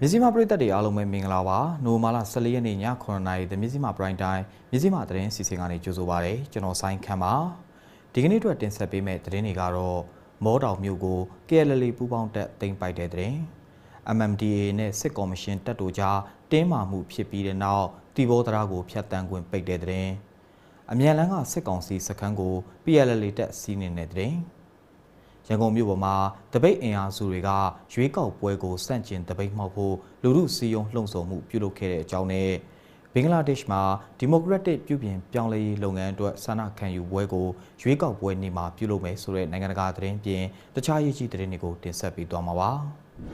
မြစည်းမပရိသတ်တွေအားလုံးပဲမင်္ဂလာပါနိုမာလာ14ရက်နေ့ည9:00နာရီသမြစည်းမပရိုင်တိုင်းမြစည်းမသတင်းစီစဉ်ကနေကြိုဆိုပါရစေကျွန်တော်ဆိုင်းခမ်းပါဒီကနေ့အတွက်တင်ဆက်ပေးမယ့်သတင်းတွေကတော့မောတောင်မြို့ကို KLL ပူးပေါင်းတပ်တင်ပိုက်တဲ့သတင်း MMDA နဲ့စစ်ကော်မရှင်တပ်တို့ကြားတင်းမာမှုဖြစ်ပြီးတဲ့နောက်တီဘောတရာကိုဖျက်တမ်းခွင့်ပိတ်တဲ့သတင်းအမြန်လန်းကစစ်ကောင်စီစခန်းကို PLL တပ်စီးနေတဲ့သတင်း ရန်ကုန်မြို့ပေါ်မှာတပိတ်အင်အားစုတွေကရွေးကောက်ပွဲကိုစန့်ကျင်တပိတ်မှောက်ဖို့လူမှုစီယုံလှုံ့ဆော်မှုပြုလုပ်ခဲ့တဲ့အကြောင်းနဲ့ဘင်္ဂလားဒေ့ရှ်မှာဒီမိုကရက်တစ်ပြုပြင်ပြောင်းလဲရေးလုပ်ငန်းအတွက်ဆန္ဒခံယူပွဲကိုရွေးကောက်ပွဲနေ့မှာပြုလုပ်မယ်ဆိုတဲ့နိုင်ငံတကာသတင်းပြင်တခြားရေးကြီးသတင်းတွေကိုတင်ဆက်ပေးသွားမှာပါ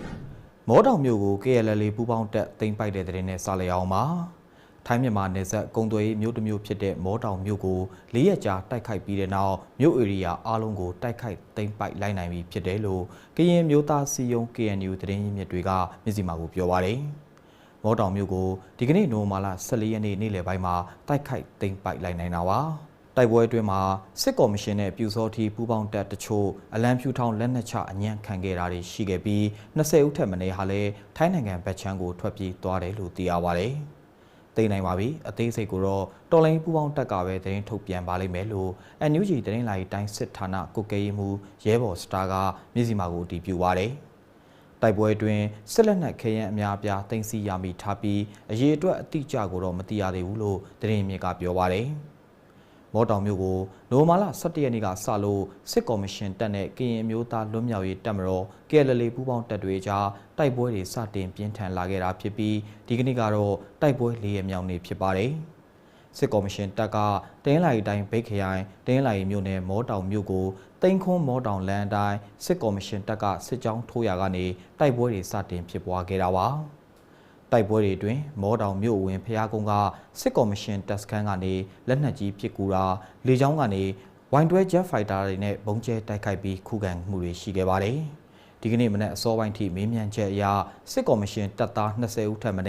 ။မောတောင်မြို့ကို KLL ပူးပေါင်းတက်တင်ပိုက်တဲ့သတင်းနဲ့စလျအောင်ပါ။ ထိုင်းမြန်မာနယ်စပ်ကုံသွေးမြို့တစ်မြို့ဖြစ်တဲ့မောတောင်မြို့ကို၄ရက်ကြာတိုက်ခိုက်ပြီးတဲ့နောက်မြို့ဧရိယာအားလုံးကိုတိုက်ခိုက်သိမ်းပိုက်လိုက်နိုင်ပြီဖြစ်တယ်လို့ကရင်မျိုးသားစီယုံ KNU သတင်းရင်းမြစ်တွေကမြစ်စီမာကိုပြောပါရယ်။မောတောင်မြို့ကိုဒီကနေ့နိုဝင်ဘာလ14ရက်နေ့နေ့လယ်ပိုင်းမှာတိုက်ခိုက်သိမ်းပိုက်လိုက်နိုင်တာပါ။တိုက်ပွဲအတွင်းမှာစစ်ကော်မရှင်နဲ့ပြူစောတီပူးပေါင်းတပ်တချို့အလံဖြူထောင်လက်နက်ချအညံ့ခံခဲ့တာတွေရှိခဲ့ပြီး20ဦးထက်မနည်းဟာလည်းထိုင်းနိုင်ငံဗတ်ချမ်းကိုထွက်ပြေးသွားတယ်လို့သိရပါဗျ။ သိနိုင်ပါပြီအသေးစိတ်ကိုတော့တော်လိုင်းပူပေါင်းတက်ကပဲသတင်းထုတ်ပြန်ပါလိမ့်မယ်လို့ NUG သတင်းလာရီတိုင်းစစ်ဌာနကုတ်ကဲရေးမှူးရဲဘော်စတာကမြစည်းမာကိုတည်ပြပါတယ်တိုက်ပွဲအတွင်းစစ်လက်နက်ခဲယမ်းအများအပြားတင်စီရမိထားပြီးအရေးအတွက်အတိအကျကိုတော့မသိရသေးဘူးလို့သတင်းမြစ်ကပြောပါတယ် မော်တောင်မြို့ကိုနိုမာလာ17ရက်နေ့ကစလို့စစ်ကော်မရှင်တပ်နဲ့ကရင်အမျိုးသားလွတ်မြောက်ရေးတပ်မတော် KLL ပူးပေါင်းတပ်တွေကြားတိုက်ပွဲတွေစတင်ပြင်းထန်လာခဲ့တာဖြစ်ပြီးဒီကနေ့ကတော့တိုက်ပွဲ၄ရက်မြောက်နေ့ဖြစ်ပါတယ်။စစ်ကော်မရှင်တပ်ကတင်းလာရီတိုင်းဗိတ်ခရိုင်တင်းလာရီမြို့နယ်မောတောင်မြို့ကိုတိန်ခွန်းမောတောင်လမ်းအတိုင်းစစ်ကော်မရှင်တပ်ကစစ်ကြောင်းထိုးရာကနေတိုက်ပွဲတွေစတင်ဖြစ်ပွားခဲ့တာပါ။ တိုက်ပွဲတွေအတွင်းမောတောင်မြို့ဝင်ဖျားကုန်းကစစ်ကော်မရှင်တပ်စခန်းကနေလက်နက်ကြီးပစ်ကူတာလေကြောင်းကနေဝိုင်တွဲဂျက်ဖိုက်တာတွေနဲ့ဘုံကျဲတိုက်ခိုက်ပြီးခုခံမှုတွေရှိခဲ့ပါတယ်။ ဒီကနေ့မနက်အစောပိုင်းထိမေးမြန်းချက်အရစစ်ကော်မရှင်တပ်သား20ဦးထပ်မံ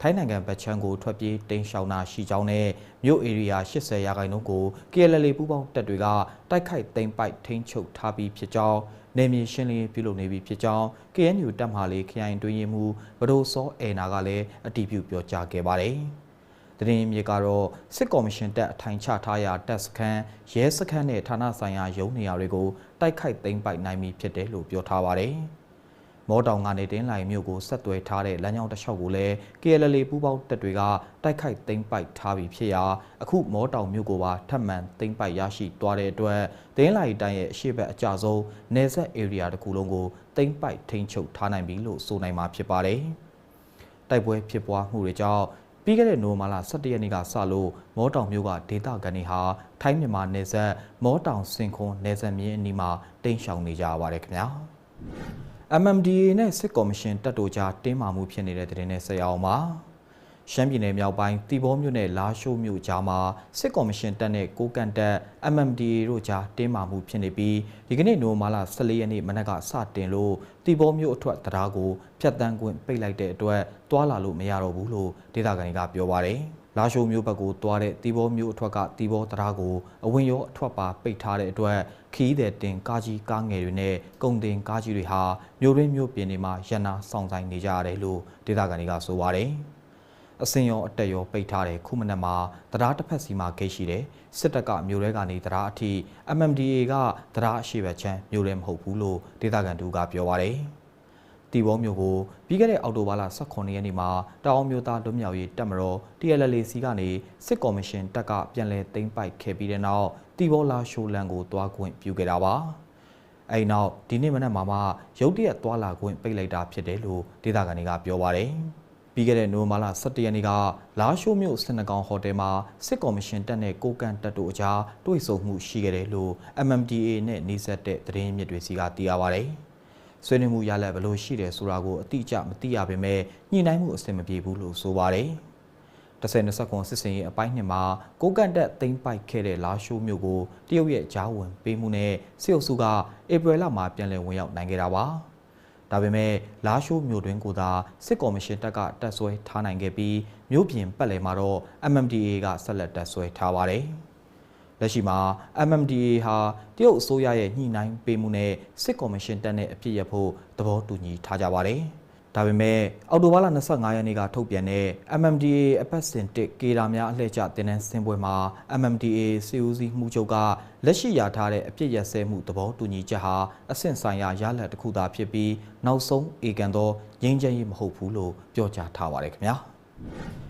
ထိုင်းနိုင်ငံဗတ်ချမ်းကိုထွက်ပြေးတိမ်းရှောင်တာရှိကြောင်းနဲ့မြို့ဧရိယာ80ရာခိုင်နှုန်းကို KLL ပူးပေါင်းတပ်တွေကတိုက်ခိုက်သိမ်းပိုက်ထိန်းချုပ်ထားပြီးဖြစ်ကြောင်းနေမြေရှင်းလင်းပြုလုပ်နေပြီဖြစ်ကြောင်း KNU တပ်မဟာလေးခရိုင်တွင်းရေးမှူးဗဒိုစောအေနာကလည်းအတည်ပြုပြောကြားခဲ့ပါတယ်။တရင်မြေကတော့စစ်ကော်မရှင်တပ်အထိုင်ချထားရာတပ်စခန်းရဲစခန်းနဲ့ဌာနဆိုင်ရာရုံးနေရာတွေကို တိုက်ခိုက်သိမ်းပိုက်နိုင်ပြီဖြစ်တယ်လို့ပြောထားပါတယ်။မောတောင်ကနေတင်းလိုင်မြို့ကိုဆက်သွယ်ထားတဲ့လမ်းကြောင်းတစ်လျှောက်ကိုလည်း KLL ပူးပေါင်းတပ်တွေကတိုက်ခိုက်သိမ်းပိုက်ထားပြီးဖြစ်ရာအခုမောတောင်မြို့ကိုပါထပ်မံသိမ်းပိုက်ရရှိသွားတဲ့အတွက်တင်းလိုင်တိုင်းရဲ့အရှိတ်အကျဆုံးနေဆက် area တစ်ခုလုံးကိုသိမ်းပိုက်ထိန်းချုပ်ထားနိုင်ပြီလို့ဆိုနိုင်မှာဖြစ်ပါတယ်။တိုက်ပွဲဖြစ်ပွားမှုတွေကြောင့် ပြီးခဲ့တဲ့နိုမာလာ17ရက်နေ့ကစလို့မောတောင်မြို့ကဒေသခံတွေဟာထိုင်းမြန်မာနယ်စပ်မောတောင်စင်ခွန်းနယ်စပ်မြင်းအနီးမှာတိမ်းရှောင်နေကြရပါတယ်ခင်ဗျာ။ MMDA နဲ့စစ်ကော်မရှင်တပ်တို့ကြားတင်းမာမှုဖြစ်နေတဲ့တဲ့တင်နဲ့ဆက်ရအောင်ပါ ရှမ်းပြည်နယ်မြောက်ပိုင်းတီဘောမြို့နယ်လာရှိုးမြို့ကြားမှာစစ်ကော်မရှင်တပ်နဲ့ကိုကန်တပ် MMDA တို့ကြားတင်းမာမှုဖြစ်နေပြီးဒီကနေ့နိုမာလာ14ရက်နေ့မနက်ကစတင်လို့တီဘောမြို့အထွက်တရားကိုဖျက်တမ်းခွင့်ပိတ်လိုက်တဲ့အတွက်တွာလာလို့မရတော့ဘူးလို့ဒေသခံတွေကပြောပါတယ်။လာရှိုးမျိုးဘက်ကိုသွားတဲ့တီဘောမျိုးအထွက်ကတီဘောတရားကိုအဝင်ရောအထွက်ပါပိတ်ထားတဲ့အတွက်ခီးတဲ့တင်ကားကြီးကားငယ်တွေနဲ့ကုန်တင်ကားကြီးတွေဟာမျိုးရင်းမျိုးပြင်တွေမှာရန်နာဆောင်ဆိုင်နေကြရတယ်လို့ဒေသခံတွေကဆိုပါတယ် အစင်ရောအတက်ရောပိတ်ထားတဲ့ခုမနက်မှာတရားတစ်ဖက်စီမှာဂိတ်ရှိတယ်စစ်တပ်ကမျိုးရဲကနေတရားအထိ MMDA ကတရားအရှိဘချမ်းမျိုးရဲမဟုတ်ဘူးလို့ဒေသခံတို့ကပြောပါတယ်တီဘောမျိုးကိုပြီးခဲ့တဲ့အောက်တိုဘာလ18ရက်နေ့မှာတောင်မျိုးသားလွတ်မြောက်ရေးတပ်မတော် TLLC ကနေစစ်ကော်မရှင်တပ်ကပြန်လည်သိမ်းပိုက်ခဲ့ပြီးတဲ့နောက်တီဘောလာရှိုလန်ကိုတွားခွင့်ပြုခဲ့တာပါအဲဒီနောက်ဒီနေ့မနက်မှာမှရုတ်တရက်သွာလာခွင့်ပိတ်လိုက်တာဖြစ်တယ်လို့ဒေသခံတွေကပြောပါတယ် ပြီးခဲ့တဲ့နိုဝင်ဘာလ17ရက်နေ့ကလာရှိုးမြို့စင်နကောင်ဟိုတယ်မှာစစ်ကော်မရှင်တပ်နဲ့ကိုကန်တပ်တို့အကြားတွေ့ဆုံမှုရှိခဲ့တယ်လို့ MMDA နဲ့နှိစက်တဲ့သတင်းမြစ်တွေစီကသိရပါတယ်။ဆွေးနွေးမှုရလဒ်ဘယ်လိုရှိတယ်ဆိုတာကိုအတိအကျမသိရပေမဲ့ညှိနှိုင်းမှုအဆင်မပြေဘူးလို့ဆိုပါတယ်။10-20စစ်စင်ရေးအပိုင်းနှစ်မှာကိုကန့်တက်သိမ်းပိုက်ခဲ့တဲ့လာရှိုးမြို့ကိုတရုတ်ရဲ့ဂျားဝင်ပေးမှုနဲ့စစ်အုပ်စုကဧပြီလမှာပြန်လည်ဝင်ရောက်နိုင်ခဲ့တာပါ။ ဒါပေမဲ့လာရှိုးမြို့တွင်ကိုသာစစ်ကော်မရှင်တပ်ကတပ်ဆွဲထားနိုင်ခဲ့ပြီးမြို့ပြင်ပတ်လည်မှာတော့ MMDA ကဆက်လက်တပ်ဆွဲထားပါတယ်။လက်ရှိမှာ MMDA ဟာတရုတ်အစိုးရရဲ့ညှိနှိုင်းပေးမှုနဲ့စစ်ကော်မရှင်တက်တဲ့အပြစ်ရဖို့သဘောတူညီထားကြပါတယ်။ ဒါပေမဲ့အော်တိုဘာလ25ရက်နေ့ကထုတ်ပြန်တဲ့ MMDA အပတ်စဉ်1ကေတာများအလှည့်ကျတင်နန်းစင်ပွဲမှာ MMDA စီဦးစီးမှုချုပ်ကလက်ရှိရထားတဲ့အပြစ်ရစဲမှုသဘောတူညီချက်ဟာအဆင့်ဆိုင်ရာရလဒ်တစ်ခုသာဖြစ်ပြီးနောက်ဆုံးအေကန်သောငြိမ်းချမ်းရေးမဟုတ်ဘူးလို့ပြောကြားထားပါတယ်ခင်ဗျာ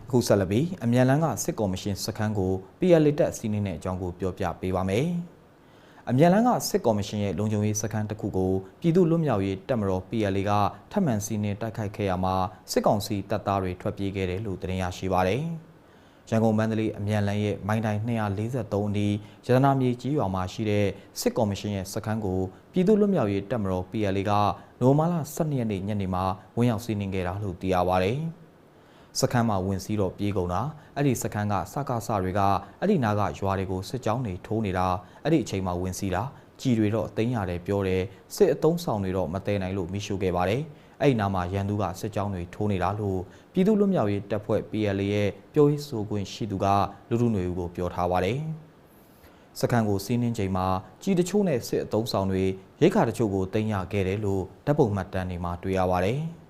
အခုဆက်လက်ပြီးအမြန်လန်းကစစ်ကော်မရှင်စခန်းကို PL တက်စီးနေတဲ့အကြောင်းကိုပြောပြပေးပါမယ် အမြန်လန်းကစစ်ကော်မရှင်ရဲ့လုံခြုံရေးစခန်းတစ်ခုကိုပြည်သူ့လွတ်မြောက်ရေးတပ်မတော် PLA ကထပ်မံစီးနင်းတိုက်ခိုက်ခဲ့ရမှာစစ်ကောင်စီတပ်သားတွေထွက်ပြေးခဲ့တယ်လို့သတင်းရရှိပါတယ်။ရန်ကုန်မန္တလေးအမြန်လန်းရဲ့မိုင်းတိုင်း243အနီးရတနာမြေကြီးရွာမှာရှိတဲ့စစ်ကော်မရှင်ရဲ့စခန်းကိုပြည်သူ့လွတ်မြောက်ရေးတပ်မတော် PLA ကနိုမာလာ12ရက်နေ့ညနေမှာဝင်ရောက်စီးနင်းခဲ့တာလို့သိရပါတယ်။ စခန်းမှာဝင်စီးတော့ပြေးကုန်တာအဲ့ဒီစခန်းကစကားစတွေကအဲ့ဒီနားကရွာတွေကိုစစ်ကြောင်းတွေထိုးနေတာအဲ့ဒီအချိန်မှာဝင်စီးတာကြည်တွေတော့အသိမ်းရတယ်ပြောတယ်စစ်အုံဆောင်တွေတော့မတဲနိုင်လို့မိရှုခဲ့ပါတယ်အဲ့ဒီနားမှာရန်သူကစစ်ကြောင်းတွေထိုးနေတာလို့ပြည်သူ့လွတ်မြောက်ရေးတပ်ဖွဲ့ PLA ရဲ့ပြောရေးဆိုခွင့်ရှိသူကလူလူຫນွေဦးကိုပြောထားပါတယ်စခန်းကိုစီးနှင်းချိန်မှာကြီးတချို့နဲ့စစ်အုံဆောင်တွေရိတ်ခါတချို့ကိုတင်ရခဲ့တယ်လို့တပ်ပုံမှတ်တမ်းတွေမှာတွေ့ရပါတယ်။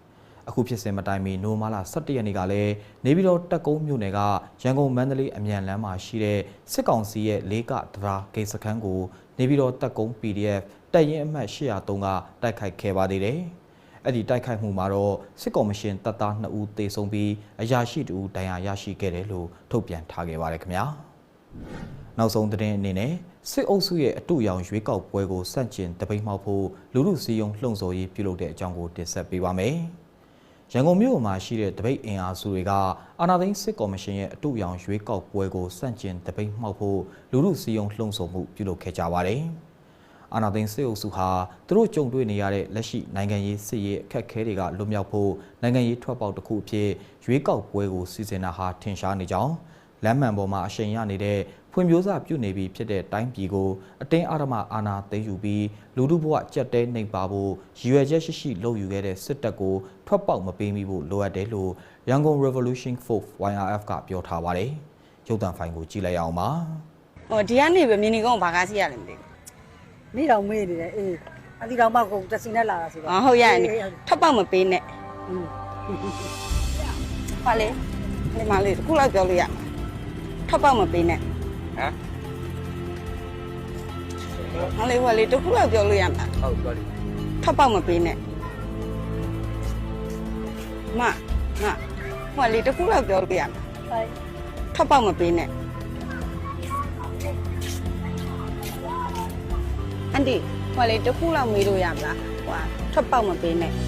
အခုဖြစ်စဉ်မတိုင်မီနိုမာလာ17ရက်နေ့ကလည်းနေပြည်တော်တက်ကုန်းမြို့နယ်ကရန်ကုန်မန္တလေးအမြန်လမ်းမှာရှိတဲ့စစ်ကောင်စီရဲ့လေးကဒရာဂိတ်စခန်းကိုနေပြည်တော်တက်ကုန်း PDF တပ်ရင်းအမှတ်803ကတိုက်ခိုက်ခဲ့ပါသေးတယ်။အဲ့ဒီတိုက်ခိုက်မှုမှာတော့စစ်ကော်မရှင်တပ်သား2ဦးသေဆုံးပြီးအရာရှိ2ဦးဒဏ်ရာရရှိခဲ့တယ်လို့ထုတ်ပြန်ထားခဲ့ပါတယ်ခင်ဗျာ။နောက်ဆုံးသတင်းအနေနဲ့စစ်အုပ်စုရဲ့အတူရောင်ရွေးကောက်ပွဲကိုစန့်ကျင်တပိတ်မှောက်ဖို့လူလူစည်းရုံးလှုံ့ဆော်ရေးပြုလုပ်တဲ့အကြောင်းကိုတင်ဆက်ပေးပါမယ်။ ရန်ကုန်မြို့မှာရှိတဲ့တပိတ်အင်အားစုတွေကအာဏာသိမ်းစစ်ကော်မရှင်ရဲ့အတူရောင်ရွေးကောက်ပွဲကိုစန့်ကျင်တပိတ်မှောက်ဖို့လူမှုစည်းရုံးလှုံ့ဆော်မှုပြုလုပ်ခဲ့ကြပါတယ်။အာဏာသိမ်းစစ်အုပ်စုဟာသူတို့ကြုံတွေ့နေရတဲ့လက်ရှိနိုင်ငံရေးစစ်ရေးအခက်အခဲတွေကလွတ်မြောက်ဖို့နိုင်ငံရေးထွက်ပေါက်တစ်ခုအဖြစ်ရွေးကောက်ပွဲကိုစီစဉ်တာဟာထင်ရှားနေကြောင်းလမ်းမှန်ပေါ်မှာအရှိန်ရနေတဲ့ ဖွံ့ဖြိုးစပြုနေပြီဖြစ်တဲ့တိုင်းပြည်ကိုအတင်းအဓမ္မအာဏာသိမ်းယူပြီးလူထုဘဝကြက်တဲနှိမ်ပါဖို့ရည်ရွယ်ချက်ရှိရှိလုပ်ယူခဲ့တဲ့စစ်တပ်ကိုထွက်ပေါက်မပေးမိဖို့လိုအပ်တယ်လို့ရန်ကုန် Revolution Force YRF ကပြောထားပါတယ်။ရုပ်သံဖိုင်ကိုကြည့်လိုက်အောင်ပါဟိုဒီကနေပဲမြင်းနေကုန်းကိုဘာကားစီရတယ်မသိဘူးမိတော်မေးနေတယ်အေးအဒီတော်မှကိုတစင်းနဲ့လာတာဆိုတော့။အော်ဟုတ်ရတယ်။ထပ်ပေါက်မပေးနဲ့อืม။ဟာလေ။ဒီမလေးတစ်ခုလောက်ပြောလို့ရမှာ။ထပ်ပေါက်မပေးနဲ့။ ဟမ်။ဟာလေဟိုလေတစ်ခုလောက်ပြောလို့ရမှာဟုတ်ပြောလိ။ထပ်ပေါက်မပေးနဲ့။မမဟိုလေတစ်ခုလောက်ပြောလို့ရမှာဆိုင်။ထပ်ပေါက်မပေးနဲ့။အန်ဒီဟိုလေတစ်ခုလောက်မေးလို့ရမလား။ဟိုထပ်ပေါက်မပေးနဲ့။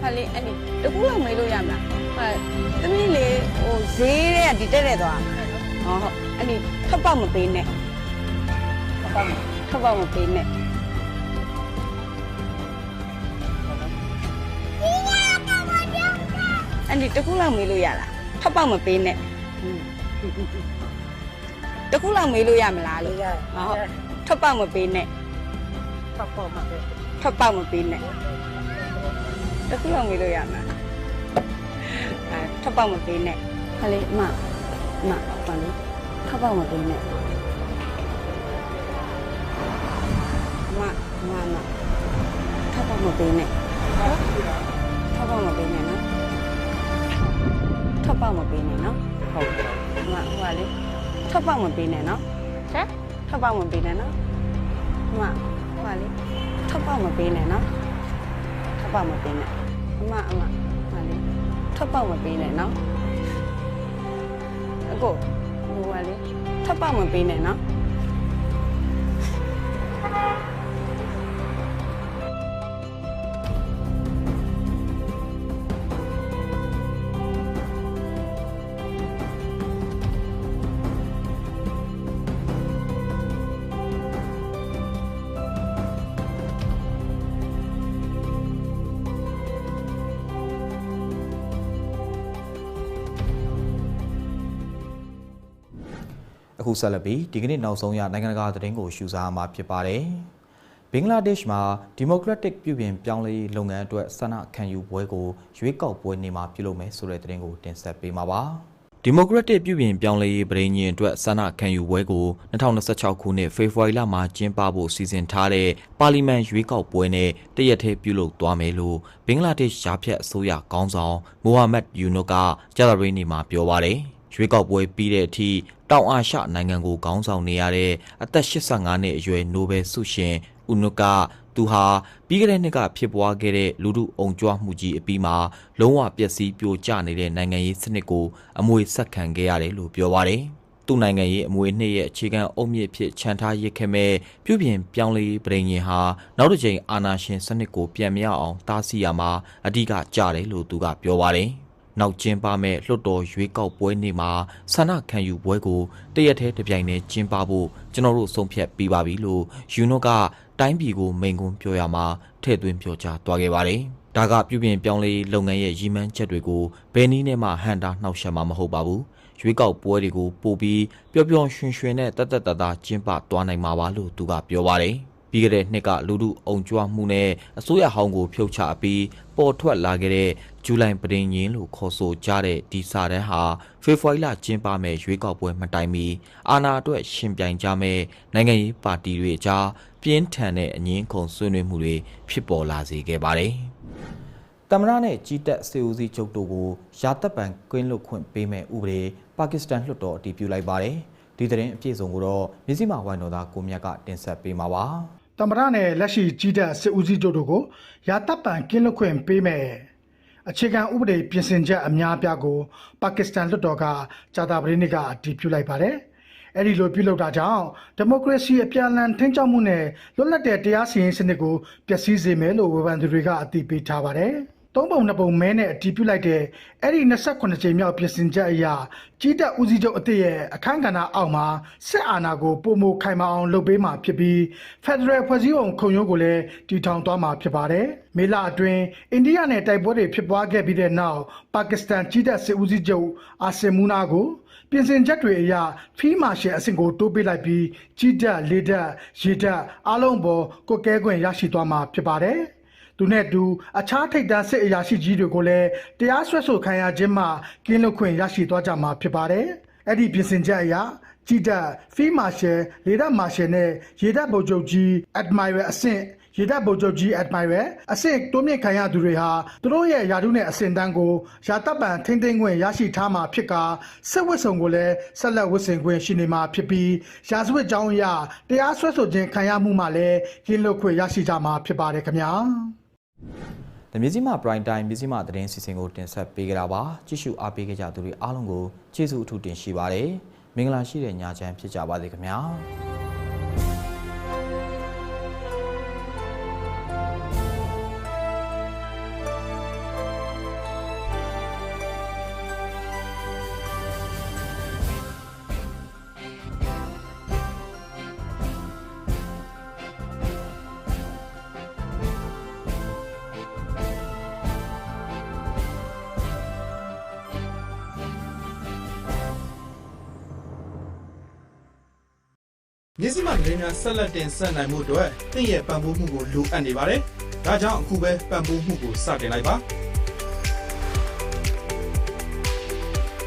ဟာလေအဲ့ဒီတကူလောက်မေးလို့ရမ လားဟာသမီးလေဟိုဈေးတဲ့ကဒီတက်တဲ့သွားဟောဟုတ်အဲ့ဒီထပ်ပေါက်မပေးနဲ့ထပ်ပေါက်ထပ်ပေါက်မပေးနဲ့အဲ့ဒီတကူလောက်မေးလို့ရလားထပ်ပေါက်မပေးနဲ့တကူလောက်မေးလို့ရမလားလေးလို့ရဟောဟုတ်ထပ်ပေါက်မပေးနဲ့ပတ်ပေါ်မှာပဲထပ်ပေါက်မပေးနဲ့တခုလောက်မေးလို့ရမှာ အဲထပ်ပေါက်မပေးနဲ့ခလေးအမအမပါလေထပ်ပေါက်မပေးနဲ့အမအမအမထပ်ပေါက်မပေးနဲ့ထပ်ပေါက်မပေးနဲ့နော်ထပ်ပေါက်မပေးနဲ့နော်ဟုတ်အမဟိုပါလေထပ်ပေါက်မပေးနဲ့နော်ဟမ်ထပ်ပေါက်မပေးနဲ့နော်အမဟိုပါလေထပ်ပေါက်မပေးနဲ့နော်ထပ်ပေါက်မပေးနဲ့အမအမဟာလေ ထပ်ပေါက်မပေးနဲ့နော်အကိုဟိုပါလေထပ်ပေါက်မပေးနဲ့နော်။ အခုဆက်လက်ပြီးဒီကနေ့နောက်ဆုံးရနိုင်ငံတကာသတင်းကိုရှုစားမှာဖြစ်ပါတယ်။ဘင်္ဂလားဒေ့ရှ်မှာဒီမိုကရက်တစ်ပြုပြင်ပြောင်းလဲရေးလုပ်ငန်းအတွက်ဆန္ဒခံယူပွဲကိုရွေးကောက်ပွဲနေမှာပြုလုပ်မယ်ဆိုတဲ့သတင်းကိုတင်ဆက်ပေးမှာပါ။ဒီမိုကရက်တစ်ပြည်ပြင်ပြောင်းလဲရေးပြည်ညင်အတွက်ဆန္ဒခံယူပွဲကို2026ခုနှစ်ဖေဖော်ဝါရီလမှာကျင်းပဖို့စီစဉ်ထားတဲ့ပါလီမန်ရွေးကောက်ပွဲနဲ့တရက်ထဲပြုလုပ်သွားမယ်လို့ဘင်္ဂလားဒေ့ရှ်ရှားဖြတ်အစိုးရခေါင်းဆောင်မိုဟာမက်ယူနုကကြာသပတေးနေ့မှာပြောပါတယ်။ ရွေးကောက်ပွဲပြီးတဲ့အထိတောင်အာရှနိုင်ငံကိုခေါင်းဆောင်နေရတဲ့အသက်85နှစ်အရွယ်နိုဘယ်ဆုရှင်ဦးနုကသူဟာပြီးခဲ့တဲ့နှစ်ကဖြစ်ပွားခဲ့တဲ့လူမှုအုံကြွမှုကြီးအပြီးမှာလုံးဝပျက်စီးပြိုကျနေတဲ့နိုင်ငံရေးစနစ်ကိုအမွေဆက်ခံခဲ့ရတယ်လို့ပြောပါတယ်။သူ့နိုင်ငံရေးအမွေနှစ်ရဲ့အခြေခံအုတ်မြစ်ဖြစ်ခြံထားရစ်ခဲ့မဲ့ပြုပြင်ပြောင်းလဲရေးပြည်ငင်ဟာနောက်တစ်ကြိမ်အာဏာရှင်စနစ်ကိုပြန်မြောက်အောင်တားဆီးရမှာအဓိကကြတယ်လို့သူကပြောပါတယ်။ နောက်ကျင်းပမဲ့လွှတ်တော်ရွေးကောက်ပွဲနေ့မှာဆန္ဒခံယူပွဲကိုတရက်ထဲတစ်ပြိုင်တည်းကျင်းပဖို့ကျွန်တော်တို့ဆုံးဖြတ်ပြီးပါပြီလို့ယူနိုကတိုင်းပြည်ကိုမိန်ကွန်းပြောရမှာထည့်သွင်းပြောကြားသွားခဲ့ပါတယ်။ဒါကပြုပြင်ပြောင်းလဲရေးလုပ်ငန်းရဲ့ရည်မှန်းချက်တွေကိုဘယ်နည်းနဲ့မှဟန်တာနှောက်ယှက်မှာမဟုတ်ပါဘူး။ရွေးကောက်ပွဲတွေကိုပို့ပြီးပျော်ပျော်ရွှင်ရွှင်နဲ့တသက်တသာကျင်းပသွားနိုင်မှာပါလို့သူကပြောပါတယ်။ ပြီးခဲ့တဲ့နှစ်ကလူမှုအုံကြွမှုနဲ့အစိုးရဟောင်းကိုဖြုတ်ချပြီးပေါ်ထွက်လာခဲ့တဲ့ဇူလိုင်ပရင်ရင်လို့ခေါ်ဆိုကြတဲ့ဒီစာတန်းဟာဖေဖော်ဝါရီလကျင်းပမဲ့ရွေးကောက်ပွဲမတိုင်မီအာဏာအတွက်ရှင်ပြိုင်ကြမဲ့နိုင်ငံရေးပါတီတွေအကြားပြင်းထန်တဲ့အငင်းခုန်ဆွေးနွေးမှုတွေဖြစ်ပေါ်လာစေခဲ့ပါတယ်။တမရနဲ့ကြီးတက်စေဦးစီးချုပ်တို့ကိုရာတပ်ပံကွင်းလွတ်ခွင့်ပေးမဲ့ဥပဒေပါကစ္စတန်လွှတ်တော်အတည်ပြုလိုက်ပါတယ်။ဒီသတင်းအပြည့်စုံကိုတော့မြစည်းမဝိုင်းတော်သားကိုမြတ်ကတင်ဆက်ပေးမှာပါ။ တမရနဲ့လက်ရှိကြီးတဲ့စစ်ဦးစီးချုပ်တို့ကိုရာတပ်ပံကင်းလွတ်ခွင့်ပေးမယ်အခြေခံဥပဒေပြင်ဆင်ချက်အများအပြားကိုပါကစ္စတန်လွှတ်တော်ကကြာသပတေးနေ့ကအတည်ပြုလိုက်ပါတယ်။အဲဒီလိုပြုလုပ်တာကြောင့်ဒီမိုကရေစီအပြန်အလှန်ထိန်းချုပ်မှုနဲ့လွတ်လပ်တဲ့တရားစီရင်စနစ်ကိုပျက်စီးစေမယ်လို့ဝေဖန်သူတွေကအတည်ပြုထားပါတယ်။ သုံးပုံနှစ်ပုံမဲနဲ့အတည်ပြုလိုက်တဲ့အဲ့ဒီ28ကြိမ်မြောက်ပြင်ဆင်ချက်အရကြီးတက်ဦးစီးချုပ်အသစ်ရဲ့အခမ်းကဏ္ဍအောက်မှာစစ်အာဏာကိုပုံမခိုင်မာအောင်လုပ်ပေးမှာဖြစ်ပြီး Federal ဖွဲ့စည်းပုံခုံရုံးကိုလည်းတည်ထောင်သွားမှာဖြစ်ပါတယ်။မေလအတွင်းအိန္ဒိယနဲ့တိုက်ပွဲတွေဖြစ်ပွားခဲ့ပြီးတဲ့နောက်ပါကစ္စတန်ကြီးတက်စစ်ဦးစီးချုပ်အာဆင်မူနာကိုပြင်ဆင်ချက်တွေအရဖီးမာရှယ်အဆင့်ကိုတိုးပေးလိုက်ပြီးကြီးတက်လေတက်ရေတက်အားလုံးပေါ်ကိုကဲခွင့်ရရှိသွားမှာဖြစ်ပါတယ်။ သူနဲ့အတူအခြားထိပ်တန်းစစ်အရာရှိကြီးတွေကိုလည်းတရားစွဲဆိုခံရခြင်းမှကင်းလွတ်ခွင့်ရရှိသွားကြမှာဖြစ်ပါတယ်။အဲ့ဒီပြင်ဆင်ချက်အရကြီးတပ်ဖီးမာရှယ်လေတပ်မာရှယ်နဲ့ရေတပ်ဗိုလ်ချုပ်ကြီး Admiral အဆင့်ရေတပ်ဗိုလ်ချုပ်ကြီး Admiral အဆင့်တိုးမြင့်ခံရသူတွေဟာသူတို့ရဲ့ယာတုနဲ့အဆင့်တန်းကိုရာတပ်ပံထိမ့်သိမ်းခွင့်ရရှိထားမှာဖြစ်ကာစစ်ဝတ်စုံကိုလည်းဆက်လက်ဝတ်ဆင်ခွင့်ရှိနေမှာဖြစ်ပြီးရာဇဝတ်ကြောင်းအရတရားစွဲဆိုခြင်းခံရမှုမှလည်းကင်းလွတ်ခွင့်ရရှိကြမှာဖြစ်ပါတယ်ခင်ဗျာ။။ မြစည်းမ prime time မြစည်းမသတင်းစီစဉ်ကိုတင်ဆက်ပေးကြတာပါ။ကြည့်ရှုအားပေးကြသူတွေအားလုံးကိုကျေးဇူးအထူးတင်ရှိပါတယ်။မင်္ဂလာရှိတဲ့ညချမ်းဖြစ်ကြပါစေခင်ဗျာ။ မျက်စိမှသတင်းများဆက်လက်တင်ဆက်နိုင်မှုအတွက်သင်ရဲ့ပံ့ပိုးမှုကိုလိုအပ်နေပါတယ်။ဒါကြောင့်အခုပဲပံ့ပိုးမှုကိုစတင်လိုက်ပါ။